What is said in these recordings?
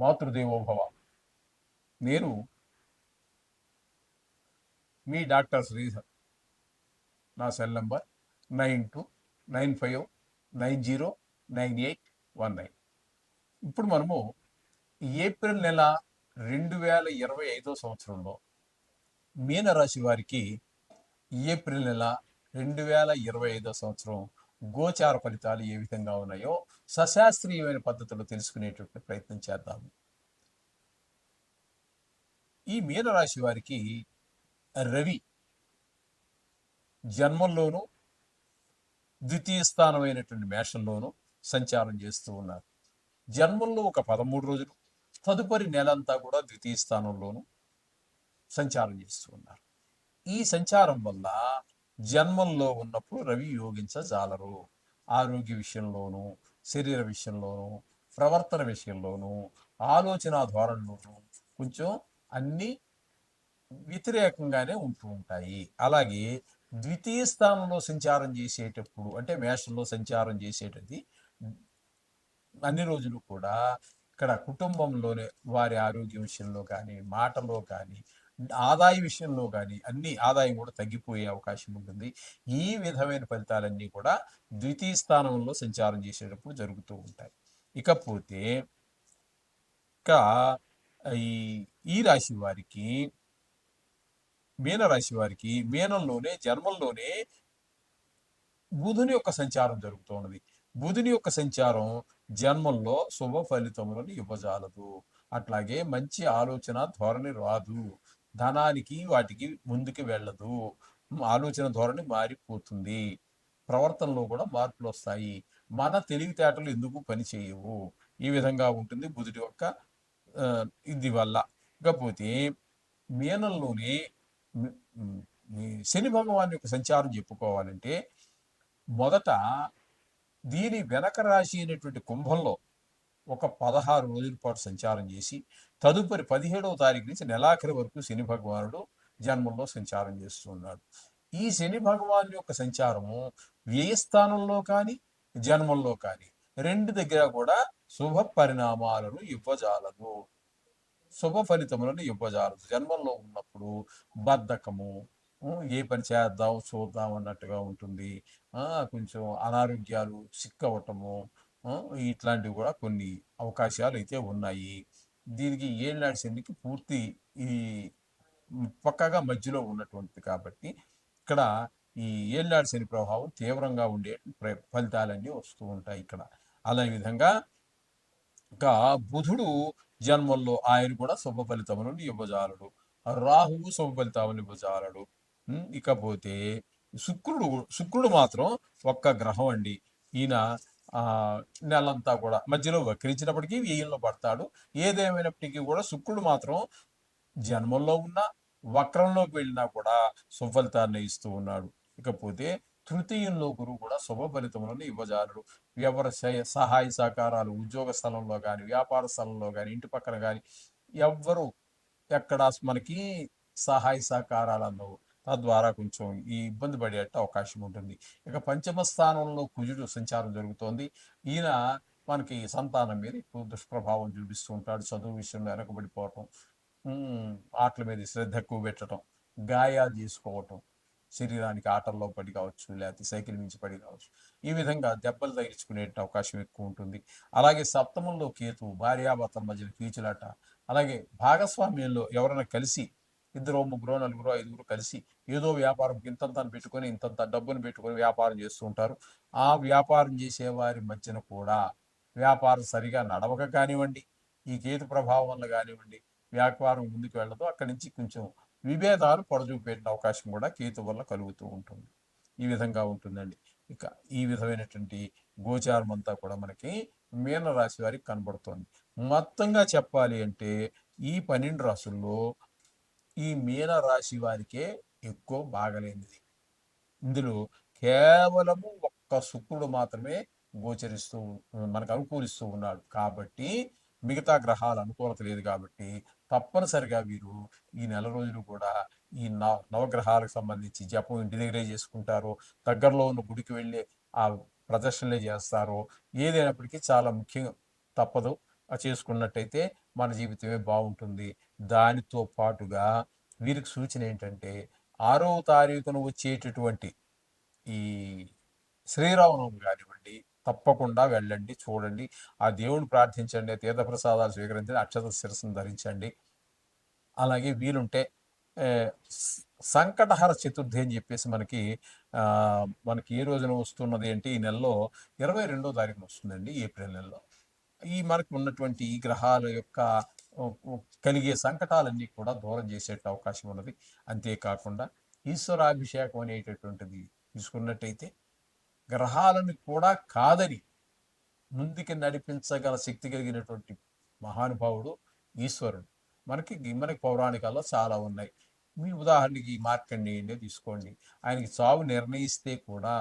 మాతృదేవోభవ నేను మీ డాక్టర్ శ్రీధర్. నా cell number nine two nine five nine zero nine eight one nine. ఇప్పుడు మనము April నెల రెండు వేల ఇరవై ఐదో సంవత్సరంలో మీనరాశి వారికి ఏప్రిల్ నెల రెండు వేల ఇరవై ఐదో సంవత్సరం గోచార ఫలితాలు ఏ విధంగా ఉన్నాయో సశాస్త్రీయమైన పద్ధతిలో తెలుసుకునేటువంటి ప్రయత్నం చేద్దాము. ఈ మీనరాశి వారికి రవి జన్మంలోనూ ద్వితీయ స్థానమైనటువంటి మేషంలోనూ సంచారం చేస్తూ ఉన్నారు. జన్మంలో ఒక పదమూడు రోజులు తదుపరి నెలంతా కూడా ద్వితీయ స్థానంలోనూ సంచారం చేస్తూ ఉన్నారు. ఈ సంచారం వల్ల జన్మంలో ఉన్నప్పుడు రవి యోగించజాలరు. ఆరోగ్య విషయంలోనూ శరీర విషయంలోనూ ప్రవర్తన విషయంలోనూ ఆలోచన ధోరణిలోనూ కొంచెం అన్ని వ్యతిరేకంగానే ఉంటూ ఉంటాయి. అలాగే ద్వితీయ స్థానంలో సంచారం చేసేటప్పుడు అంటే మేషంలో సంచారం చేసేటది అన్ని రోజులు కూడా ఇక్కడ కుటుంబంలోనే వారి ఆరోగ్య విషయంలో కానీ మాటలో కానీ ఆదాయ విషయంలో కానీ అన్ని ఆదాయం కూడా తగ్గిపోయే అవకాశం ఉంటుంది. ఈ విధమైన ఫలితాలన్నీ కూడా ద్వితీయ స్థానంలో సంచారం చేసేటప్పుడు జరుగుతూ ఉంటాయి. ఇకపోతే ఇక ఈ ఈ రాశి వారికి మీనరాశి వారికి మీనంలోనే జన్మంలోనే బుధుని యొక్క సంచారం జరుగుతూ ఉన్నది. బుధుని యొక్క సంచారం జన్మంలో శుభ ఫలితములను ఇవ్వజాలదు. అట్లాగే మంచి ఆలోచన ధోరణి రాదు. ధనానికి వాటికి ముందుకు వెళ్ళదు. ఆలోచన ధోరణి మారిపోతుంది. ప్రవర్తనలో కూడా మార్పులు వస్తాయి. మన తెలివితేటలు ఎందుకు పని చేయవు? ఈ విధంగా ఉంటుంది బుధుడి యొక్క ఇది వల్ల. ఇకపోతే మీనంలోనే శని భగవాన్ యొక్క సంచారం చెప్పుకోవాలంటే మొదట దీని వెనక రాశి అయినటువంటి కుంభంలో ఒక పదహారు రోజుల పాటు సంచారం చేసి తదుపరి పదిహేడవ తారీఖు నుంచి నెలాఖరి వరకు శని భగవానుడు జన్మంలో సంచారం చేస్తున్నాడు ఈ శని భగవాన్ యొక్క సంచారము వ్యయస్థానంలో కానీ జన్మంలో కానీ రెండు దగ్గర కూడా శుభ పరిణామాలను ఇవ్వజాలదు. శుభ ఫలితములను ఇవ్వజాలదు. జన్మంలో ఉన్నప్పుడు బద్ధకము ఏ పని చేద్దాం చూద్దాం అన్నట్టుగా ఉంటుంది. కొంచెం అనారోగ్యాలు సిక్కవటము ఇట్లాంటివి కూడా కొన్ని అవకాశాలు అయితే ఉన్నాయి. దీనికి ఏళ్ళు నడిచేందుకు పూర్తి ఈ పక్కగా మధ్యలో ఉన్నటువంటిది కాబట్టి ఇక్కడ ఈ ఏళ్ళనాటి శని ప్రభావం తీవ్రంగా ఉండే ప్ర- ఫలితాలన్నీ వస్తూ ఉంటాయి ఇక్కడ. అలా విధంగా ఇంకా బుధుడు జన్మంలో ఆయన కూడా శుభ ఫలితములను ఇవ్వజాలడు. రాహువు శుభ ఫలితములను ఇవ్వజాలడు. ఇకపోతే శుక్రుడు శుక్రుడు మాత్రం ఒక్క గ్రహం అండి. ఈయన నెలంతా కూడా. మధ్యలో వక్రించినప్పటికీ వ్యయంలో పడతాడు. ఏదేమైనప్పటికీ కూడా శుక్రుడు మాత్రం జన్మంలో ఉన్న వక్రంలోకి వెళ్ళినా కూడా సుఫలితాన్ని ఇస్తూ ఉన్నాడు. ఇకపోతే తృతీయంలో గురువు కూడా శుభ ఫలితములను ఇవ్వజాలడు. ఎవరి సహాయ సహకారాలు ఉద్యోగ స్థలంలో కానీ వ్యాపార స్థలంలో కానీ ఇంటి పక్కన కానీ ఎవ్వరు ఎక్కడ మనకి సహాయ సహకారాలు అందవు. తద్వారా కొంచెం ఈ ఇబ్బంది పడేట అవకాశం ఉంటుంది. ఇక పంచమ స్థానంలో కుజుడు సంచారం జరుగుతోంది. ఈయన మనకి సంతానం మీద ఎక్కువ దుష్ప్రభావం చూపిస్తూ ఉంటాడు. చదువు విషయంలో వెనకబడిపోవటం ఆటల మీద శ్రద్ధ ఎక్కువ పెట్టడం గాయాలు చేసుకోవటం శరీరానికి ఆటల్లో పడి కావచ్చు లేకపోతే సైకిల్ మించి పడి కావచ్చు ఈ విధంగా దెబ్బలు తగిలించుకునే అవకాశం ఎక్కువ ఉంటుంది. అలాగే సప్తమంలో కేతు భార్యాభర్తల మధ్యన కీచులాట అలాగే భాగస్వామ్యంలో ఎవరైనా కలిసి ఇద్దరు ముగ్గురు నలుగురు ఐదుగురు కలిసి ఏదో వ్యాపారం ఇంతంత పెట్టుకొని ఇంతంత డబ్బును పెట్టుకొని వ్యాపారం చేస్తూ ఉంటారు. ఆ వ్యాపారం చేసే వారి మధ్యన కూడా వ్యాపారం సరిగా నడవక కానివ్వండి ఈ కేతు ప్రభావం వల్ల కానివ్వండి వ్యాపారం ముందుకు వెళ్ళదు అక్కడి నుంచి కొంచెం విభేదాలు పొడజూపేట అవకాశం కూడా కేతు వల్ల కలుగుతూ ఉంటుంది. ఈ విధంగా ఉంటుందండి. ఇక ఈ విధమైనటువంటి గోచారం అంతా కూడా మనకి మీనరాశి వారికి కనబడుతోంది. మొత్తంగా చెప్పాలి అంటే ఈ పన్నెండు రాసుల్లో ఈ మీన రాశి వారికే ఎక్కువ బాగలేనిది. ఇందులో కేవలము ఒక్క శుక్రుడు మాత్రమే గోచరిస్తూ మనకు అనుకూలిస్తూ ఉన్నాడు. కాబట్టి మిగతా గ్రహాల అనుకూలత లేదు కాబట్టి తప్పనిసరిగా వీరు ఈ నెల రోజులు కూడా ఈ నవ నవగ్రహాలకు సంబంధించి జపం ఇంటి దగ్గరే చేసుకుంటారు దగ్గరలో ఉన్న గుడికి వెళ్ళి ఆ ప్రదర్శనలే చేస్తారు ఏదైనప్పటికీ చాలా ముఖ్యం తప్పదు. చేసుకున్నట్టయితే మన జీవితమే బాగుంటుంది. దానితో పాటుగా వీరికి సూచన ఏంటంటే ఆరో తారీఖున వచ్చేటటువంటి ఈ శ్రీరామనవమి కానివ్వండి తప్పకుండా వెళ్ళండి చూడండి. ఆ దేవుని ప్రార్థించండి తీర్థప్రసాదాలు స్వీకరించండి అక్షత శిరస్సును ధరించండి. అలాగే వీలుంటే సంకటహర చతుర్థి అని చెప్పేసి మనకి మనకి ఏ రోజున వస్తున్నది అంటే ఈ నెలలో ఇరవై రెండో తారీఖున వస్తుందండి ఏప్రిల్ నెలలో. ఈ మనకు ఉన్నటువంటి ఈ గ్రహాల యొక్క కలిగే సంకటాలన్నీ కూడా దూరం చేసే అవకాశం ఉన్నది. అంతేకాకుండా ఈశ్వరాభిషేకం అనేటటువంటిది తీసుకున్నట్టయితే గ్రహాలను కూడా కాదని ముందుకి నడిపించగల శక్తి కలిగినటువంటి మహానుభావుడు ఈశ్వరుడు. మనకి మనకి పౌరాణికాల్లో చాలా ఉన్నాయి. మీ ఉదాహరణకి మార్కండేయుడే తీసుకోండి. ఆయనకి చావు నిర్ణయిస్తే కూడా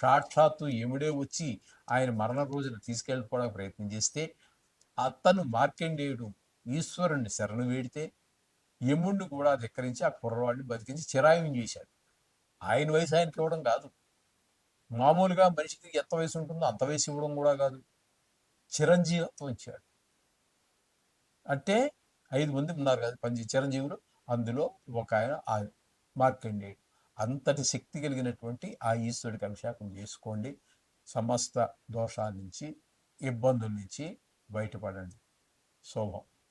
సాక్షాత్తు ఎముడే వచ్చి ఆయన మరణ రోజున తీసుకెళ్ళిపోవడానికి ప్రయత్నం చేస్తే అతను మార్కండేయుడు ఈశ్వరుణ్ణి శరణు వేడితే యముణ్ణి కూడా ధిక్కరించి ఆ కుర్రవాడిని బతికించి చిరాయం చేశాడు. ఆయన వయసు ఆయనకి ఇవ్వడం కాదు. మామూలుగా మనిషికి ఎంత వయసు ఉంటుందో అంత వయసు ఇవ్వడం కూడా కాదు. చిరంజీవత్వం ఇచ్చాడు. అంటే ఐదు మంది ఉన్నారు కదా పని చిరంజీవులు. అందులో ఒక ఆయన మార్కండేయుడు. అంతటి శక్తి కలిగినటువంటి ఆ ఈశ్వరుడికి అభిషేకం చేసుకోండి. సమస్త దోషాల నుంచి ఇబ్బందుల నుంచి బయటపడండి. శోభం.